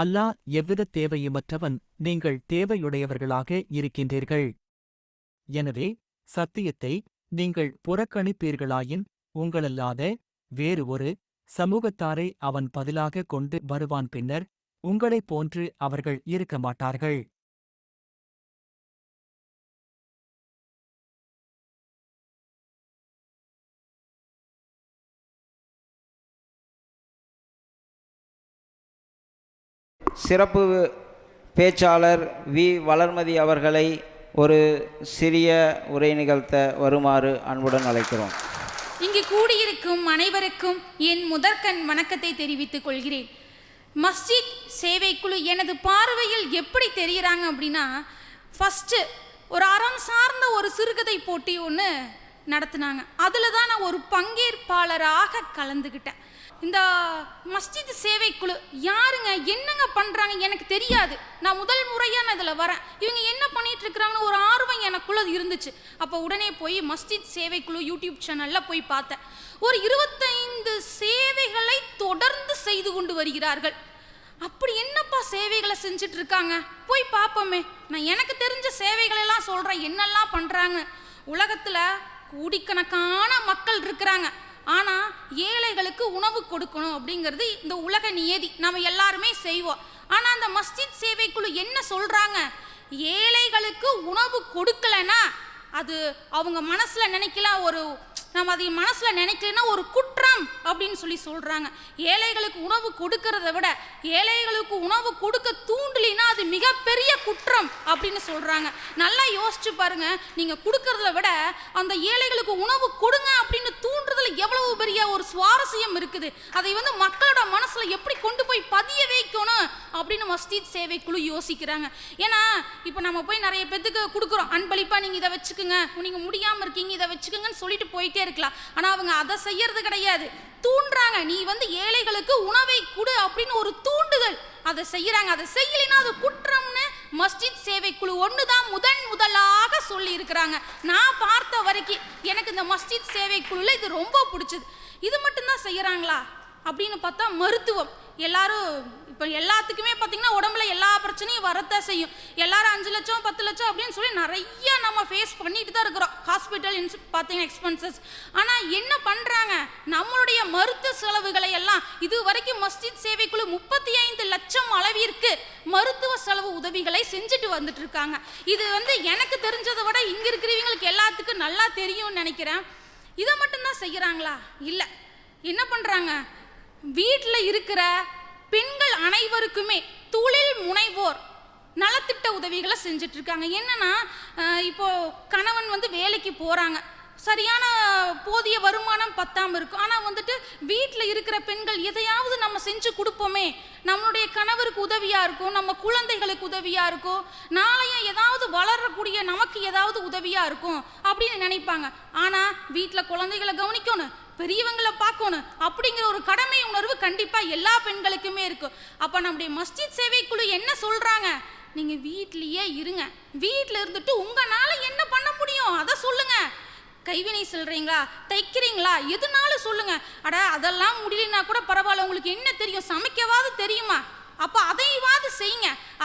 அல்லாஹ் எவ்வித தேவையுமற்றவன் நீங்கள் தேவையுடையவர்களாக இருக்கின்றீர்கள். எனவே சத்தியத்தை நீங்கள் புறக்கணிப்பீர்களாயின் உங்களல்லாத வேறு ஒரு சமூகத்தாரை அவன் பதிலாக கொண்டு வருவான் பின்னர் உங்களைப் போன்று அவர்கள் இருக்க மாட்டார்கள். சிறப்பு பேச்சாளர் வி. வளர்மதி அவர்களை ஒரு சிறிய உரை நிகழ்த்த வருமாறு அன்புடன் அழைக்கிறோம். இங்கு கூடியிருக்கும் அனைவருக்கும் என் முதற்கண் வணக்கத்தை தெரிவித்துக் கொள்கிறேன். மஸ்ஜித் சேவைக்குழு எனது பார்வையில் எப்படி தெரிகிறாங்க அப்படின்னா ஃபஸ்ட்டு ஒரு அறம் சார்ந்த ஒரு சிறுகதை போட்டி ஒன்று நடத்துனாங்க. அதில் தான் நான் ஒரு பங்கேற்பாளராக கலந்துக்கிட்டேன் இந்த மஸ்ஜித் சேவைக்குழு யாருங்க என்னங்க பண்ணுறாங்க எனக்கு தெரியாது. நான் முதல் முறையாக நான் இதில் வரேன். இவங்க என்ன பண்ணிட்டு இருக்கிறாங்கன்னு ஒரு ஆர்வம் எனக்குள்ள இருந்துச்சு. அப்போ உடனே போய் மஸ்ஜித் சேவைக்குழு யூடியூப் சேனலில் போய் பார்த்தேன். ஒரு இருபத்தைந்து சேவைகளை தொடர்ந்து செய்து கொண்டு வருகிறார்கள். அப்படி என்னப்பா சேவைகளை செஞ்சுட்டு இருக்காங்க போய் பார்ப்போமே நான் எனக்கு தெரிஞ்ச சேவைகளை எல்லாம் சொல்கிறேன் என்னெல்லாம் பண்ணுறாங்க உலகத்தில் கோடிக்கணக்கான மக்கள் இருக்கிறாங்க. ஆனால் ஏழைகளுக்கு உணவு கொடுக்கணும் அப்படிங்கிறது இந்த உலக நியதி. நம்ம எல்லாருமே செய்வோம். ஆனால் அந்த மஸ்ஜித் சேவைக்குழு என்ன சொல்கிறாங்க ஏழைகளுக்கு உணவு கொடுக்கலன்னா அது அவங்க மனசில் நினைக்கல ஒரு நம்ம அதை மனசில் நினைக்கலன்னா ஒரு குட் தானம் அப்படின்னு சொல்லி சொல்கிறாங்க ஏழைகளுக்கு உணவு கொடுக்கறத விட ஏழைகளுக்கு உணவு கொடுக்க தூண்டலினா அது மிகப்பெரிய குற்றம் அப்படின்னு சொல்கிறாங்க நல்லா யோசிச்சு பாருங்க. நீங்கள் கொடுக்கறத விட அந்த ஏழைகளுக்கு உணவு கொடுங்க அப்படின்னு தூண்டுறதுல எவ்வளவு பெரிய ஒரு சுவாரஸ்யம் இருக்குது. அதை வந்து மக்களோட மனசில் எப்படி கொண்டு போய் பதிய வைக்கணும் அப்படின்னு மஸ்ஜித் சேவை குழு யோசிக்கிறாங்க. ஏன்னா இப்போ நம்ம போய் நிறைய பேத்துக்கு கொடுக்குறோம். அன்பளிப்பாக நீங்கள் இதை வச்சுக்கோங்க. நீங்கள் முடியாமல் இருக்கீங்க இதை வச்சுக்கோங்கன்னு சொல்லிட்டு போயிட்டே இருக்கலாம். ஆனால் அவங்க அதை செய்யறது கிடையாது. தூண்டுறாங்க. நீ வந்து ஏழைகளுக்கு உணவை கொடு அப்படின்னு ஒரு தூண்டுதல். அதை செய்யறாங்க. அதை செய்யலைன்னா அது குற்றம்னு மஸ்ஜித் சேவை குழு ஒன்று தான் முதன் முதலாக சொல்லி இருக்கிறாங்க நான் பார்த்த வரைக்கும் எனக்கு இந்த மஸ்ஜித் சேவை குழுல இது ரொம்ப பிடிச்சது. இது மட்டும்தான் செய்யறாங்களா? அப்படின்னு பார்த்தா மருத்துவம். எல்லாரும் இப்போ எல்லாத்துக்குமே பார்த்தீங்கன்னா உடம்புல எல்லா பிரச்சனையும் வரத்தான் செய்யும். எல்லாரும் அஞ்சு லட்சம் பத்து லட்சம் அப்படின்னு சொல்லி நிறைய நம்ம ஃபேஸ் பண்ணிட்டு தான் இருக்கிறோம். ஹாஸ்பிட்டல் இன்சு பார்த்தீங்கன்னா எக்ஸ்பென்சஸ் ஆனால் என்ன பண்ணுறாங்க நம்மளுடைய மருத்துவ செலவுகளை எல்லாம் இது வரைக்கும் மஸ்ஜித் சேவைக்குழு முப்பத்தி ஐந்து லட்சம் அளவிற்கு மருத்துவ செலவு உதவிகளை செஞ்சுட்டு வந்துட்டு இருக்காங்க. இது வந்து எனக்கு தெரிஞ்சதை விட இங்கே இருக்கிறவங்களுக்கு எல்லாத்துக்கும் நல்லா தெரியும்னு நினைக்கிறேன். இதை மட்டும்தான் செய்கிறாங்களா இல்லை. என்ன பண்ணுறாங்க வீட்டில் இருக்கிற பெண்கள் அனைவருக்குமே தொழில் முனைவோர் நலத்திட்ட உதவிகளை செஞ்சுட்டு இருக்காங்க என்னன்னா இப்போ கணவன் வந்து வேலைக்கு போகிறாங்க சரியான போதிய வருமானம் பத்தாம இருக்கும். ஆனால் வந்துட்டு வீட்டில் இருக்கிற பெண்கள் எதையாவது நம்ம செஞ்சு கொடுப்போமே. நம்மளுடைய கணவருக்கு உதவியாக இருக்கும் நம்ம குழந்தைகளுக்கு உதவியாக இருக்கும் நாளைய ஏதாவது வளரக்கூடிய நமக்கு ஏதாவது உதவியாக இருக்கும் அப்படின்னு நினைப்பாங்க. ஆனால் வீட்டில் குழந்தைகளை கவனிக்கணும். பெரியவங்களை பார்க்கணும். அப்படிங்கிற ஒரு கடமை உணர்வு கண்டிப்பாக எல்லா பெண்களுக்குமே இருக்கும் அப்போ நம்முடைய மஸ்ஜித் சேவைக்குழு என்ன சொல்கிறாங்க நீங்கள் வீட்லேயே இருங்க. வீட்டில் இருந்துட்டு உங்களால் என்ன பண்ண முடியும்? அதை சொல்லுங்கள் கைவினை சொல்கிறீங்களா தைக்கிறீங்களா? எதுனாலும் சொல்லுங்க. அட அதெல்லாம் முடியலனா கூட பரவாயில்ல. உங்களுக்கு என்ன தெரியும்? சமைக்கவாது தெரியுமா? அப்போ அதையும்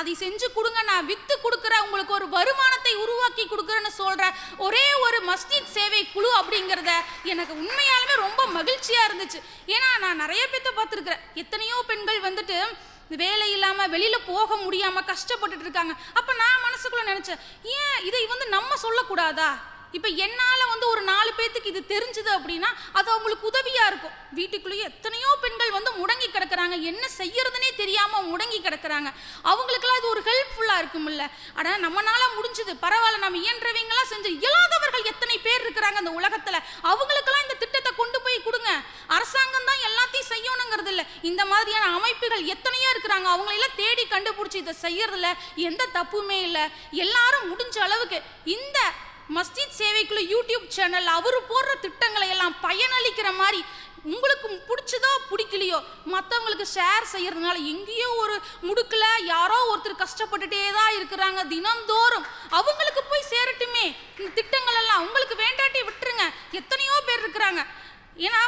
அதை செஞ்சு கொடுங்க நான் வித்து கொடுக்குறேன் உங்களுக்கு ஒரு வருமானத்தை உருவாக்கி கொடுக்குறேன்னு சொல்ற ஒரே ஒரு மஸ்ஜித் சேவை குழு அப்படிங்கிறத எனக்கு உண்மையாலுமே ரொம்ப மகிழ்ச்சியாக இருந்துச்சு. ஏன்னா நான் நிறைய பேர்த்த பார்த்துருக்குறேன். எத்தனையோ பெண்கள் வந்துட்டு வேலை இல்லாமல் வெளியில் போக முடியாமல் கஷ்டப்பட்டுட்டு இருக்காங்க. அப்போ நான் மனசுக்குள்ளே நினச்சேன் ஏன் இதை வந்து நம்ம சொல்லக்கூடாதா? இப்போ என்னால் வந்து ஒரு நாலு பேர்த்துக்கு இது தெரிஞ்சுது அப்படின்னா அது அவங்களுக்கு உதவியாக இருக்கும். வீட்டுக்குள்ளேயே எத்தனையோ பெண்கள் வந்து முடங்கி கிடக்குறாங்க. என்ன செய்யறதுனே தெரியாமல் முடங்கி கிடக்குறாங்க. அவங்களுக்கெல்லாம் இது ஒரு ஹெல்ப்ஃபுல்லாக இருக்கும்ல. ஆனால் நம்மனால முடிஞ்சது. பரவாயில்ல நம்ம இயன்றவங்களாம் செஞ்சு இயலாதவர்கள் எத்தனை பேர் இருக்கிறாங்க இந்த உலகத்தில். அவங்களுக்கெல்லாம் இந்த திட்டத்தை கொண்டு போய் கொடுங்க. அரசாங்கம் தான் எல்லாத்தையும் செய்யணுங்கிறது இல்லை. இந்த மாதிரியான அமைப்புகள் எத்தனையோ இருக்கிறாங்க. அவங்களெல்லாம் தேடி கண்டுபிடிச்சி இதை செய்யறதுல எந்த தப்புமே இல்லை. எல்லாரும் முடிஞ்ச அளவுக்கு இந்த மஸ்ஜித் சேவைக்குள்ள யூடியூப் சேனல் அவர் போடுற திட்டங்களை எல்லாம் பயனளிக்கிற மாதிரி உங்களுக்கு பிடிச்சதோ பிடிக்கலையோ மற்றவங்களுக்கு ஷேர் செய்கிறதுனால எங்கேயோ ஒரு முடுக்கில் யாரோ ஒருத்தர் கஷ்டப்பட்டுட்டே தான் இருக்கிறாங்க தினந்தோறும். அவங்களுக்கு போய் சேரட்டுமே. இந்த திட்டங்கள் எல்லாம் உங்களுக்கு வேண்டாட்டி விட்டுருங்க. எத்தனையோ பேர் இருக்கிறாங்க. ஏன்னா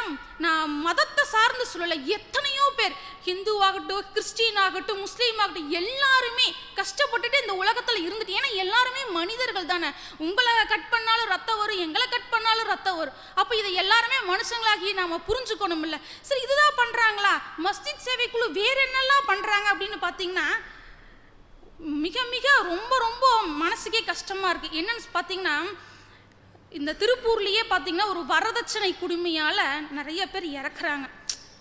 நான் மதத்தை சார்ந்து சொல்லலை. எத்தனையோ பேர் ஹிந்துவாகட்டும் கிறிஸ்டின் ஆகட்டும் முஸ்லீம் ஆகட்டும் எல்லாருமே கஷ்டப்பட்டுட்டு இந்த உலகத்தில் இருந்துட்டு ஏன்னா எல்லாருமே மனிதர்கள் தானே. உங்களை கட் பண்ணாலும் ரத்தம் வரும் எங்களை கட் பண்ணாலும் ரத்தம் வரும். அப்போ இதை எல்லாருமே மனுஷங்களாகி நாம் புரிஞ்சுக்கணும் இல்லை சரி இதுதான் பண்ணுறாங்களா மஸ்ஜித் சேவைக்குழு வேற என்னெல்லாம் பண்ணுறாங்க அப்படின்னு பார்த்தீங்கன்னா மிக மிக ரொம்ப ரொம்ப மனசுக்கே கஷ்டமாக இருக்குது என்னன்னு பார்த்தீங்கன்னா இந்த திருப்பூர்லேயே பார்த்திங்கன்னா ஒரு வரதட்சணை குடுமையால் நிறைய பேர் இறக்குறாங்க.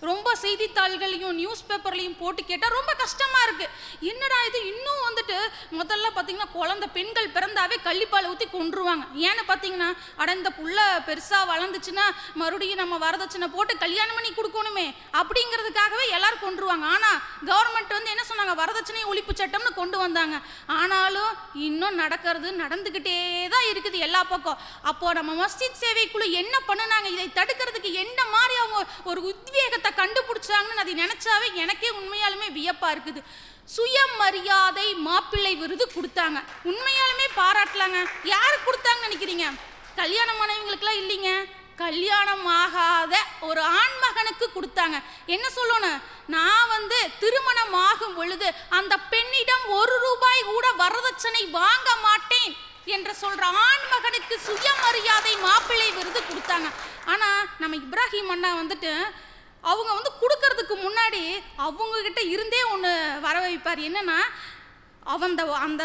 ரொம்ப செய்தித்தாள்களையும் நியூஸ் பேப்பர்லையும் போட்டு கேட்டால் ரொம்ப கஷ்டமாக இருக்குது என்னடா இது? இன்னும் வந்துட்டு முதல்ல பார்த்தீங்கன்னா குழந்தை பெண்கள் பிறந்தாவே கள்ளிப்பால் ஊற்றி கொன்றுவாங்க. ஏன்னு பார்த்தீங்கன்னா அடந்த புள்ள பெருசாக வளர்ந்துச்சுன்னா மறுபடியும் நம்ம வரதட்சணை போட்டு கல்யாணம் பண்ணி கொடுக்கணுமே. அப்படிங்கிறதுக்காகவே எல்லாரும் கொண்டுருவாங்க ஆனால் கவர்மெண்ட் வந்து என்ன சொன்னாங்க? வரதட்சணை ஒழிப்பு சட்டம்னு கொண்டு வந்தாங்க. ஆனாலும் இன்னும் நடக்கிறது நடந்துக்கிட்டே தான் இருக்குது எல்லா பக்கம். அப்போது நம்ம மஸ்ஜித் சேவைக்குழு என்ன பண்ணுனாங்க? இதை தடுக்கிறதுக்கு என்ன மாதிரி அவங்க ஒரு உத்வேகத்தை கண்டுபிடிச்சாங்கன்னு அதை நினைச்சாவே எனக்கே உண்மையாலுமே வியப்பா இருக்குது. சுயமரியாதை மாப்பிள்ளை விருது கொடுத்தாங்க. உண்மையாலுமே பாராட்டலாங்க. யாருக்கு கொடுத்தாங்கன்னு நினைக்கிறீங்க? கல்யாணம் ஆனவங்களுக்குலாம் இல்லைங்க. கல்யாணம் ஆகாத ஒரு ஆண்மகனுக்கு கொடுத்தாங்க. என்ன சொல்லணும்? நான் வந்து திருமணம் ஆகும் பொழுது அந்த பெண்ணிடம் ஒரு ரூபாய் கூட வரதட்சணை வாங்க மாட்டேன் என்று சொல்ற ஆண்மகனுக்கு சுயமரியாதை மாப்பிள்ளை விருது கொடுத்தாங்க. ஆனா நம்ம இப்ராஹிம் அண்ணா வந்துட்டு அவங்க வந்து கொடுக்கறதுக்கு முன்னாடி அவங்கக்கிட்ட இருந்தே ஒன்று வர வைப்பார் என்னன்னா அவந்த அந்த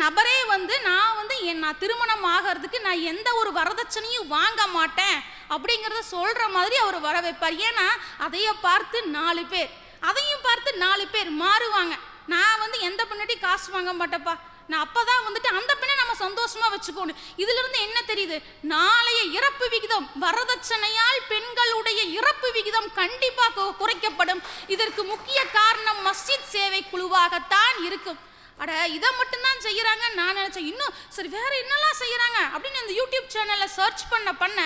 நபரே வந்து நான் வந்து என் நான் திருமணம் ஆகிறதுக்கு நான் எந்த ஒரு வரதட்சணையும் வாங்க மாட்டேன் அப்படிங்கிறத சொல்கிற மாதிரி அவர் வர வைப்பார் ஏன்னா அதைய பார்த்து நாலு பேர் அதையும் பார்த்து நாலு பேர் மாறுவாங்க. நான் வந்து எந்த பின்னாடி காசு வாங்க மாட்டேப்பா நான் அப்போ தான் வந்துட்டு அந்த பெண்ணை நம்ம சந்தோஷமாக வச்சுக்கணும். இதிலிருந்து என்ன தெரியுது? நாளைய இறப்பு விகிதம் வரதட்சணையால் பெண்களுடைய இறப்பு விகிதம் கண்டிப்பாக குறைக்கப்படும். இதற்கு முக்கிய காரணம் மஸ்ஜித் சேவை குழுவாகத்தான் இருக்கும். அட இதை மட்டும்தான் செய்கிறாங்கன்னு நான் நினச்சேன். இன்னும் சரி வேறு என்னெல்லாம் செய்கிறாங்க அப்படின்னு இந்த யூடியூப் சேனலில் சர்ச் பண்ண பண்ண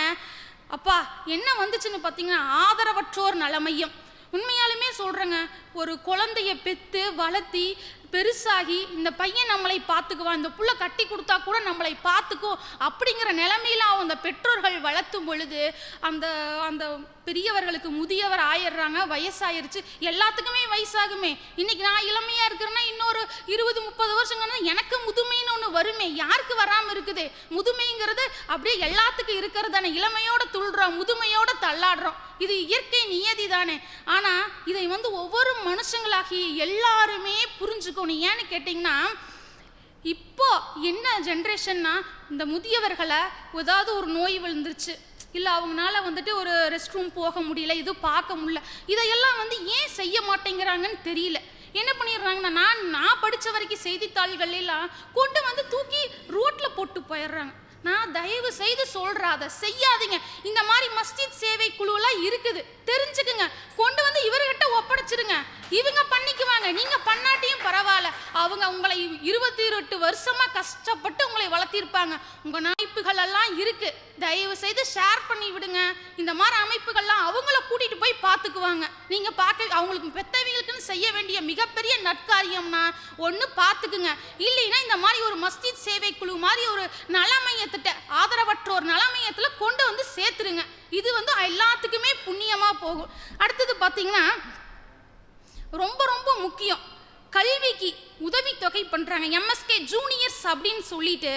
அப்பா என்ன வந்துச்சுன்னு பார்த்தீங்கன்னா ஆதரவற்றோர் நலமையம். உண்மையாலுமே சொல்கிறேங்க ஒரு குழந்தைய பெற்று வளர்த்தி பெருசாகி இந்த பையன் நம்மளை பார்த்துக்குவான் இந்த புள்ள கட்டி கொடுத்தா கூட நம்மளை பார்த்துக்கும் அப்படிங்கிற நிலைமையில அந்த பெற்றோர்கள் வளர்த்தும் பொழுது அந்த அந்த பெரியவர்களுக்கு முதியவர் ஆயிடுறாங்க வயசாயிருச்சு. எல்லாத்துக்குமே வயசாகுமே. இன்னைக்கு நான் இளமையா இருக்கிறேன்னா இன்னொரு இருபது முப்பது வருஷங்கன்னா எனக்கு முதுமைன்னு ஒன்று வருமே. யாருக்கு வராமல் இருக்குது? முதுமைங்கிறது அப்படியே எல்லாத்துக்கும் இருக்கிறது தானே. இளமையோட துள்ளுறோம் முதுமையோட தள்ளாடுறோம். இது இயற்கை நியதி தானே. ஆனால் இதை வந்து ஒவ்வொரு மனுஷங்களாகி எல்லாருமே புரிஞ்சுக்கணும். ஏன்னு கேட்டிங்கன்னா இப்போ என்ன ஜென்ரேஷன்னா இந்த முதியவர்களை ஏதாவது ஒரு நோய் விழுந்துருச்சு. இல்லை அவங்களால வந்துட்டு ஒரு ரெஸ்ட் ரூம் போக முடியல இது பார்க்க முடியல. இதையெல்லாம் வந்து ஏன் செய்ய மாட்டேங்கிறாங்கன்னு தெரியல. என்ன பண்ணிடுறாங்கன்னா நான் நான் படித்த வரைக்கும் செய்தித்தாள்கள் எல்லாம் கொண்டு வந்து தூக்கி ரோட்டில் போட்டு போயிடுறாங்க. நான் தயவு செய்து சொல்கிறேன் அதை செய்யாதீங்க. இந்த மாதிரி மஸ்ஜித் சேவை குழுவெல்லாம் இருக்குது. தெரிஞ்சுக்குங்க. கொண்டு வந்து இவர்கிட்ட ஒப்படைச்சிடுங்க இவங்க பண்ணிக்குவாங்க. நீங்க பண்ணாட்டியும் பரவாயில்ல. அவங்க உங்களை இருபத்தி எட்டு வருஷமா கஷ்டப்பட்டு உங்களை வளர்த்திருப்பாங்க. உங்க அமைப்புகள் எல்லாம் இருக்கு. தயவு செய்து ஷேர் பண்ணி விடுங்க. இந்த மாதிரி அமைப்புகள்லாம் அவங்கள கூட்டிட்டு போய் பார்த்துக்குவாங்க. நீங்க பார்க்க அவங்களுக்கு பெத்தவங்களுக்குன்னு செய்ய வேண்டிய மிகப்பெரிய நற்காரியம்னா ஒன்று பார்த்துக்குங்க. இல்லைன்னா இந்த மாதிரி ஒரு மஸ்ஜித் சேவை குழு மாதிரி ஒரு நலமையத்திட்ட ஆதரவற்றோர் நலமையத்தில் கொண்டு வந்து சேர்த்துருங்க. இது வந்து எல்லாத்துக்குமே புண்ணியமாக போகும். அடுத்தது பார்த்தீங்கன்னா ரொம்ப ரொம்ப முக்கியம். கல்விக்கு உதவித்தொகை பண்ணுறாங்க எம்எஸ்கே ஜூனியர்ஸ் அப்படின்னு சொல்லிட்டு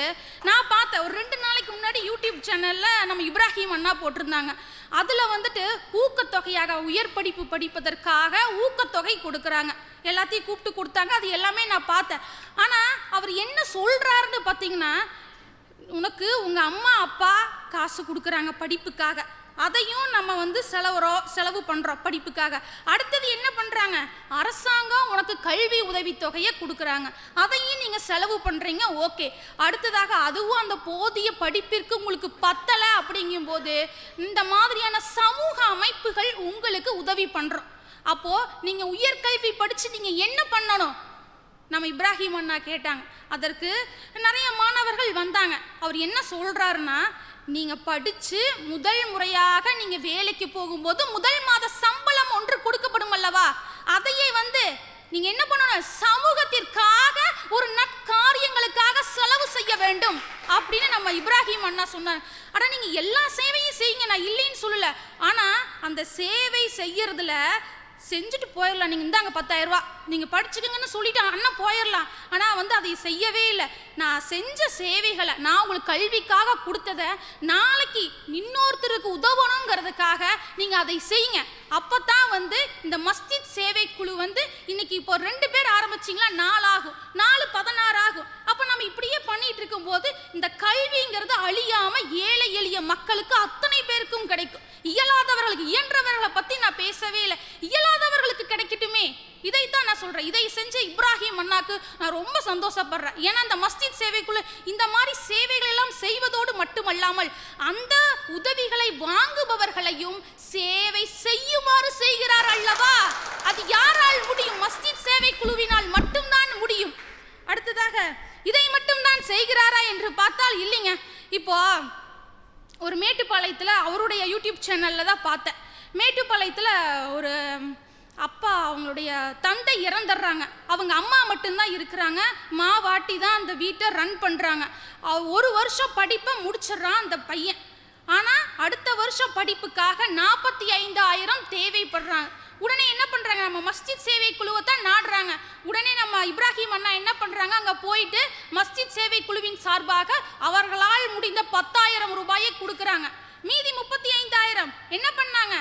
நான் பார்த்தேன். ஒரு ரெண்டு நாளைக்கு முன்னாடி யூடியூப் சேனலில் நம்ம இப்ராஹிம் அண்ணா போட்டிருந்தாங்க. அதில் வந்துட்டு ஊக்கத்தொகையாக உயர் படிப்பு படிப்பதற்காக ஊக்கத்தொகை கொடுக்குறாங்க. எல்லாத்தையும் கூப்பிட்டு கொடுத்தாங்க. அது எல்லாமே நான் பார்த்தேன். ஆனால் அவர் என்ன சொல்கிறாருன்னு பார்த்தீங்கன்னா உனக்கு உங்கள் அம்மா அப்பா காசு கொடுக்குறாங்க படிப்புக்காக. அதையும் நம்ம வந்து செலவுறோம் செலவு பண்ணுறோம் படிப்புக்காக. அடுத்தது என்ன பண்ணுறாங்க அரசாங்கம் உனக்கு கல்வி உதவித்தொகையை கொடுக்குறாங்க. அதையும் நீங்கள் செலவு பண்ணுறீங்க ஓகே. அடுத்ததாக அதுவும் அந்த போதிய படிப்பிற்கு உங்களுக்கு பத்தலை அப்படிங்கும்போது இந்த மாதிரியான சமூக அமைப்புகள் உங்களுக்கு உதவி பண்ணுறோம் அப்போது நீங்கள் உயர்கல்வி படித்து நீங்கள் என்ன பண்ணணும்? நம்ம இப்ராஹிம் அண்ணா கேட்டாங்க. அதற்கு நிறைய மாணவர்கள் வந்தாங்க. அவர் என்ன சொல்கிறாருன்னா நீங்க படிச்சு முதல் முறையாக நீங்க வேலைக்கு போகும்போது முதல் மாத சம்பளம் ஒன்று கொடுக்கப்படும் அல்லவா? அதையே வந்து நீங்க என்ன பண்ணணும்? சமூகத்திற்காக ஒரு நற்காரியங்களுக்காக செலவு செய்ய வேண்டும் அப்படின்னு நம்ம இப்ராஹிம் அண்ணா சொன்னார். ஆனால் நீங்க எல்லா சேவையும் செய்யுங்க நான் இல்லைன்னு சொல்லல. ஆனா அந்த சேவை செய்யறதுல செஞ்சுட்டு போயிடலாம். நீங்கள் இந்தாங்க பத்தாயிரம் ரூபா நீங்கள் படிச்சுக்கங்கன்னு சொல்லிட்டு அண்ணா போயிடலாம். ஆனால் வந்து அதை செய்யவே இல்லை. நான் செஞ்ச சேவைகளை நான் உங்களுக்கு கல்விக்காக கொடுத்ததை நாளைக்கு இன்னொருத்தருக்கு உதவணுங்கிறதுக்காக நீங்கள் அதை செய்யுங்க. அப்போ தான் வந்து இந்த மஸ்ஜித் சேவை குழு வந்து இன்னைக்கு இப்போ ரெண்டு பேர் ஆரம்பிச்சிங்களா? நாலு ஆகும் நாலு பதினாறு ஆகும் அப்போ நம்ம இப்படியே பண்ணிட்டு இருக்கும்போது இந்த கல்விங்கிறது அழியாமல் ஏழை எளிய மக்களுக்கு அத்தனை பேருக்கும் கிடைக்கும். இயலாதவர்களுக்கு இயன்றவர்களை பற்றி நான் பேசவே இல்லை. இயலாதவர்களுக்கு கிடைக்கட்டுமே. இதைத்தான் நான் சொல்றேன். இதை செஞ்ச இப்ராஹிம் அண்ணாக்கு நான் ரொம்ப சந்தோஷப்படுறேன் ஏன்னா அந்த மஸ்ஜித் சேவைக்குள்ள இந்த மாதிரி சேவைகள் எல்லாம் செய்வதோடு மட்டுமல்லாமல் அந்த உதவிகளை வாங்குபவர்களையும் சேவை செய்யுமாறு செய்கிறார் அல்லவா? அது யாரால் முடியும்? மஸ்ஜித் சேவை குழுவினால் மட்டும்தான் முடியும். அடுத்ததாக இதை மட்டும்தான் செய்கிறாரா என்று பார்த்தால் இல்லைங்க. இப்போ ஒரு மேட்டுப்பாளையத்தில் அவருடைய யூடியூப் சேனலில் தான் பார்த்தேன். மேட்டுப்பாளையத்தில் ஒரு அப்பா அவங்களுடைய தந்தை இறந்துடுறாங்க. அவங்க அம்மா மட்டும்தான் இருக்கிறாங்க. மாவாட்டி தான் அந்த வீட்டை ரன் பண்ணுறாங்க ஒரு வருஷம் படிப்பை முடிச்சிடுறான் அந்த பையன். ஆனால் அடுத்த வருஷம் படிப்புக்காக நாற்பத்தி ஐந்தாயிரம் தேவைப்படுறாங்க. உடனே என்ன பண்ணுறாங்க நம்ம மஸ்ஜித் சேவை குழுவை தான் நாடுறாங்க. உடனே நம்ம இப்ராஹிம் அண்ணா என்ன பண்ணுறாங்க அங்கே போயிட்டு மஸ்ஜித் சேவை குழுவின் சார்பாக அவர்களால் முடிந்த பத்தாயிரம் ரூபாயை கொடுக்குறாங்க. மீதி முப்பத்தி ஐந்தாயிரம் என்ன பண்ணாங்க?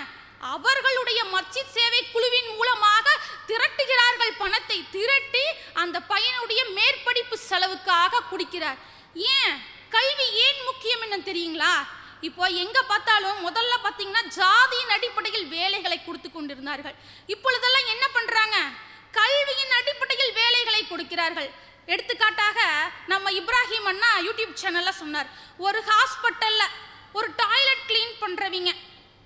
அவர்களுடைய மச்சி சேவை குழுவின் மூலமாக திரட்டுகிறார்கள் பணத்தை திரட்டி அந்த பையனுடைய மேற்படிப்பு செலவுக்காக குடிக்கிறார். ஏன்? கல்வி ஏன் முக்கியம் என்ன தெரியுங்களா? இப்போ எங்க பார்த்தாலும் முதல்ல பார்த்தீங்கன்னா ஜாதியின் அடிப்படையில் வேலைகளை கொடுத்து கொண்டிருந்தார்கள். இப்பொழுதெல்லாம் என்ன பண்றாங்க? கல்வியின் அடிப்படையில் வேலைகளை கொடுக்கிறார்கள். எடுத்துக்காட்டாக நம்ம இப்ராஹிம் அண்ணா யூடியூப் சேனல்ல சொன்னார். ஒரு ஹாஸ்பிட்டல்ல ஒரு டாய்லெட் க்ளீன் பண்றவங்க.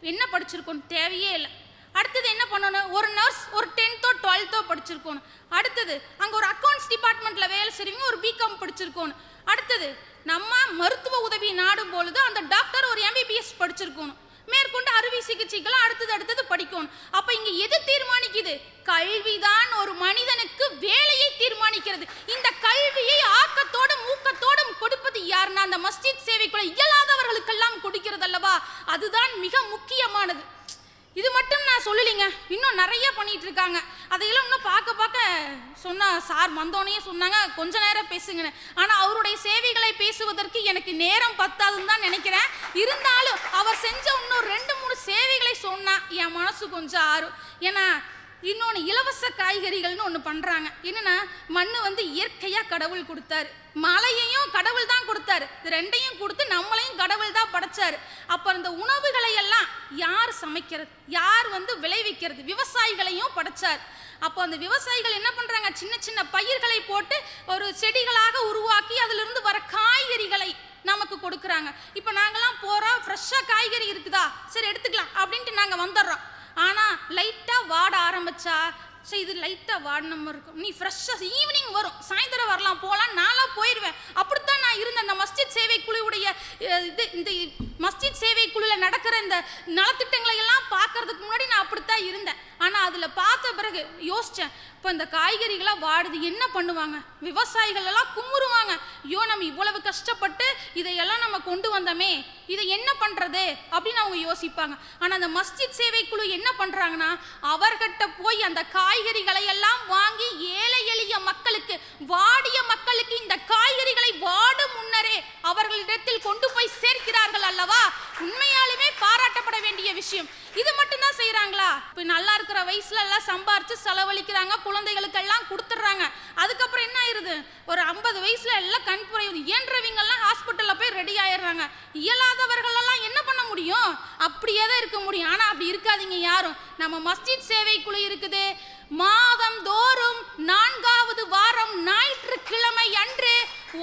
என்ன படிச்சிருக்கணும் தேவையே இல்லை. அடுத்தது என்ன பண்ணணும்? ஒரு நர்ஸ் ஒரு டென்த்தோ டுவெல்த்தோ படிச்சிருக்கணும் அடுத்தது அங்கே ஒரு அக்கௌண்ட்ஸ் டிபார்ட்மெண்ட்டில் வேலை செய்வீங்க ஒரு பிகாம் படிச்சிருக்கணும் அடுத்தது நம்ம மருத்துவ உதவி நாடும் பொழுது அந்த டாக்டர் ஒரு எம்பிபிஎஸ் படிச்சிருக்கணும் மேற்கொண்டு அறுவை சிகிச்சைக்கெல்லாம் அடுத்தது அடுத்தது படிக்கணும். அப்ப இங்க எது தீர்மானிக்குது? கல்விதான் ஒரு மனிதனுக்கு வேலையை தீர்மானிக்கிறது. இந்த கல்வியை ஆக்கத்தோடும் ஊக்கத்தோடும் கொடுப்பது யாருன்னா அந்த மஸ்ஜித் சேவைக்குள்ள இயலாதவர்களுக்கெல்லாம் கொடுக்கிறது அல்லவா? அதுதான் மிக முக்கியமானது. இது மட்டும் நான் சொல்லலைங்க. இன்னும் நிறைய பண்ணிட்டு இருக்காங்க. அதையெல்லாம் இன்னும் பார்க்க பார்க்க சொன்னால் சார் வந்தோடனே சொன்னாங்க கொஞ்ச நேரம் பேசுங்கன்னு. ஆனால் அவருடைய சேவைகளை பேசுவதற்கு எனக்கு நேரம் பத்தாதுன்னு தான் நினைக்கிறேன். இருந்தாலும் அவர் செஞ்ச இன்னும் ரெண்டு மூணு சேவைகளை சொன்னால் என் மனசு கொஞ்சம் ஆறும். ஏன்னா இன்னொன்று இலவச காய்கறிகள்னு ஒன்று பண்ணுறாங்க என்னன்னா மண் வந்து இயற்கையாக கடவுள் கொடுத்தாரு. மலையையும் கடவுள் தான் கொடுத்தாரு. இது ரெண்டையும் கொடுத்து நம்மளையும் கடவுள் தான் படைச்சார். அப்போ அந்த உணவுகளை எல்லாம் யார் சமைக்கிறது? யார் வந்து விளைவிக்கிறது? விவசாயிகளையும் படைச்சார். அப்போ அந்த விவசாயிகள் என்ன பண்ணுறாங்க சின்ன சின்ன பயிர்களை போட்டு ஒரு செடிகளாக உருவாக்கி அதிலிருந்து வர காய்கறிகளை நமக்கு கொடுக்குறாங்க. இப்போ நாங்களாம் போகிறோம் ஃப்ரெஷ்ஷாக காய்கறி இருக்குதா? சரி எடுத்துக்கலாம் அப்படின்ட்டு நாங்கள் வந்துடுறோம். ஆனால் லைட்டாக வாட ஆரம்பிச்சா சரி இது லைட்டாக வாடின மாதிரி இருக்கும். நீ ஃப்ரெஷ்ஷாக ஈவினிங் வரும். சாயந்தரம் வரலாம் போகலாம் நானாக போயிடுவேன் அப்படித்தான் நான் இருந்தேன். அந்த மஸ்ஜித் சேவை குழுவுடைய இது இந்த மஸ்ஜித் சேவை குழுவில் நடக்கிற இந்த நலத்திட்டங்களை எல்லாம் பார்க்கறதுக்கு முன்னாடி நான் அப்படித்தான் இருந்தேன். ஆனால் அதில் பார்த்த பிறகு யோசித்தேன் இப்போ இந்த காய்கறிகளாக வாடுது என்ன பண்ணுவாங்க? விவசாயிகள் எல்லாம் குமுறுவாங்க. ஐயோ நம்ம இவ்வளவு கஷ்டப்பட்டு இதையெல்லாம் நம்ம கொண்டு வந்தோமே இதை என்ன பண்ணுறது அப்படின்னு அவங்க யோசிப்பாங்க. ஆனால் அந்த மஸ்ஜித் சேவை குழு என்ன பண்ணுறாங்கன்னா அவர்கிட்ட போய் அந்த காய்கறிகளை எல்லாம் வாங்கி ஏழை எளிய மக்களுக்கு வாடிய மக்களுக்கு இந்த காய்கறிகளை வாடும் முன்னரே அவர்களிடத்தில் கொண்டு போய் சேர்க்கிறார்கள் அல்லவா? உண்மையாலுமே பாராட்டப்பட வேண்டிய விஷயம். இது மட்டும்தான் செய்கிறாங்களா இப்போ நல்லா இருக்கிற வயசுல எல்லாம் சம்பாரிச்சு செலவழிக்கிறாங்க குழந்தைகளுக்கெல்லாம் கொடுத்துட்றாங்க. அதுக்கப்புறம் என்ன ஆயிருது? ஒரு ஐம்பது வயசுல எல்லாம் கண் புரையுது. இயன்றவங்க எல்லாம் ஹாஸ்பிட்டல்ல போய் ரெடி ஆயிடுறாங்க. இயலாதவர்கள் எல்லாம் என்ன பண்ண முடியும்? அப்படியே தான் இருக்க முடியும். ஆனா அப்படி இருக்காதீங்க யாரும். நம்ம மஸ்ஜித் சேவை குழு இருக்குது. மாதம் தோறும் நான்காவது வாரம் ஞாயிற்றுக்கிழமை அன்று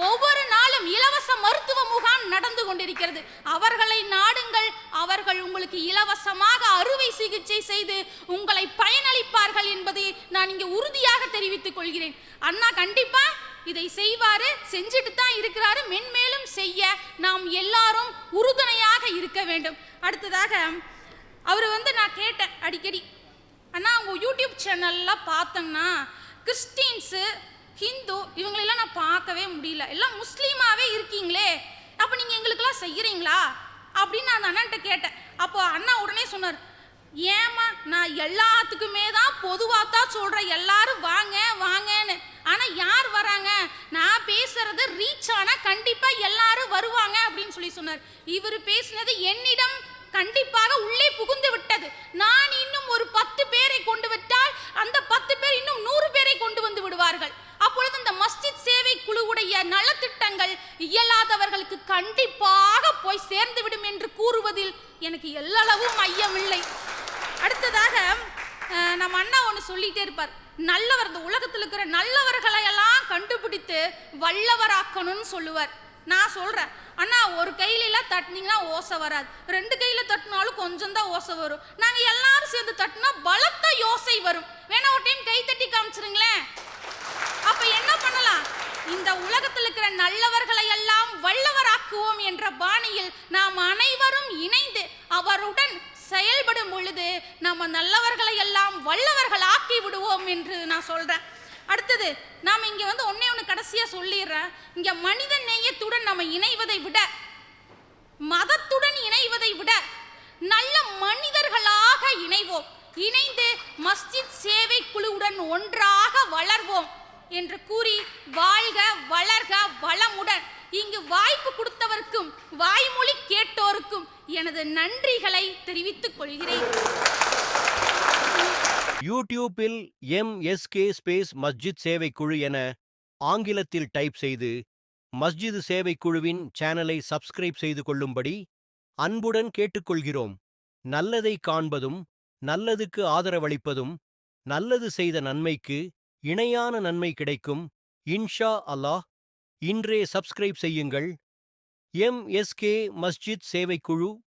ஒவ்வொரு நாளும் இலவச மருத்துவ முகாம் நடந்து கொண்டிருக்கிறது. அவர்களை நாடுங்கள் அவர்கள் உங்களுக்கு இலவசமாக அறுவை சிகிச்சை செய்து உங்களை பயனளிப்பார்கள் என்பதை நான் இங்கே உறுதியாக தெரிவித்துக் கொள்கிறேன். அண்ணா கண்டிப்பா இதை செய்வாரு செஞ்சுட்டு தான் இருக்கிறாரு. மென்மேலும் செய்ய நாம் எல்லாரும் உறுதுணையாக இருக்க வேண்டும். அடுத்ததாக அவர் வந்து நான் கேட்டேன் அடிக்கடி. அண்ணா உங்கள் யூடியூப் சேனல்லாம் பார்த்தோம்னா கிறிஸ்டின்ஸு ஹிந்து இவங்களெல்லாம் நான் பார்க்கவே முடியல. எல்லாம் முஸ்லீமாகவே இருக்கீங்களே. அப்போ நீங்கள் எங்களுக்கெல்லாம் செய்கிறீங்களா அப்படின்னு நான் அந்த அண்ணன்ட்ட கேட்டேன். அப்போ அண்ணா உடனே சொன்னார் ஏம்மா நான் எல்லாத்துக்குமே தான் பொதுவாக தான் சொல்கிறேன் எல்லாரும் வாங்க வாங்கன்னு. ஆனால் யார் வராங்க? நான் பேசுறது ரீச் ஆனால் கண்டிப்பாக எல்லாரும் வருவாங்க அப்படின்னு சொல்லி சொன்னார். இவர் பேசினது என்னிடம் கண்டிப்பாக உள்ளே புகுந்து விட்டது. நான் இன்னும் ஒரு பத்து பேரை கொண்டு விட்டால் அந்த பத்து பேர் இன்னும் நூறு பேரை கொண்டு வந்து விடுவார்கள். அப்பொழுது இந்த மஸ்ஜித் சேவை குழுவுடைய நலத்திட்டங்கள் இயலாதவர்களுக்கு கண்டிப்பாக போய் சேர்ந்து விடும் இன்றைக்கு எல்லளவும் ஐயமில்லை. அடுத்ததாக நம்ம அண்ணா ஒன்று சொல்லிகிட்டே இருப்பார். நல்லவர் இந்த உலகத்தில் இருக்கிற நல்லவர்களை எல்லாம் கண்டுபிடித்து வல்லவராக்கணும்னு சொல்லுவார். நான் சொல்கிறேன் அண்ணா ஒரு கையிலலாம் தட்டினீங்கன்னா ஓசை வராது. ரெண்டு கையில் தட்டினாலும் கொஞ்சம் தான் ஓசை வரும். நாங்கள் எல்லாரும் சேர்ந்து தட்டினா பலத்த யோசை வரும். வேணா ஒரு டைம் கை தட்டி காமிச்சிருங்களேன். அப்போ என்ன பண்ணலாம்? இந்த உலகத்தில் இருக்கிற நல்லவர்களை எல்லாம் வல்லவராக்குவோம் என்ற பாணியில் நாம் அனைவரும் இணைந்து அவருடன் செயல்படும் பொழுது நம்ம நல்லவர்களை எல்லாம் வல்லவர்கள் ஆக்கி விடுவோம் என்று நான் சொல்றேன். அடுத்தது நாம் இங்க வந்து ஒன்னே ஒன்று கடைசியா சொல்லிடுறேன். இங்க மனித நேயத்துடன் நம்ம இணைவதை விட மதத்துடன் இணைவதை விட நல்ல மனிதர்களாக இணைவோம். இணைந்து மஸ்ஜித் சேவை குழுவுடன் ஒன்றாக வளர்வோம். என்று கூறி வாழ்க வளர்க வளமுடன். இங்கு வாய்ப்பு கொடுத்தவருக்கும் வாய்மொழி கேட்டோருக்கும் எனது நன்றிகளை தெரிவித்துக் கொள்கிறேன். யூடியூப்பில் எம்எஸ்கே ஸ்பேஸ் மஸ்ஜித் சேவை குழு என ஆங்கிலத்தில் டைப் செய்து மஸ்ஜிது சேவை குழுவின் சேனலை சப்ஸ்கிரைப் செய்து கொள்ளும்படி அன்புடன் கேட்டுக்கொள்கிறோம். நல்லதை காண்பதும் நல்லதுக்கு ஆதரவளிப்பதும் நல்லது செய்த நன்மைக்கு இணையான நன்மை கிடைக்கும். இன்ஷா அல்லாஹ். இன்றே சப்ஸ்கிரைப் செய்யுங்கள். எம்எஸ்கே மஸ்ஜித் சேவைக்குழு குழு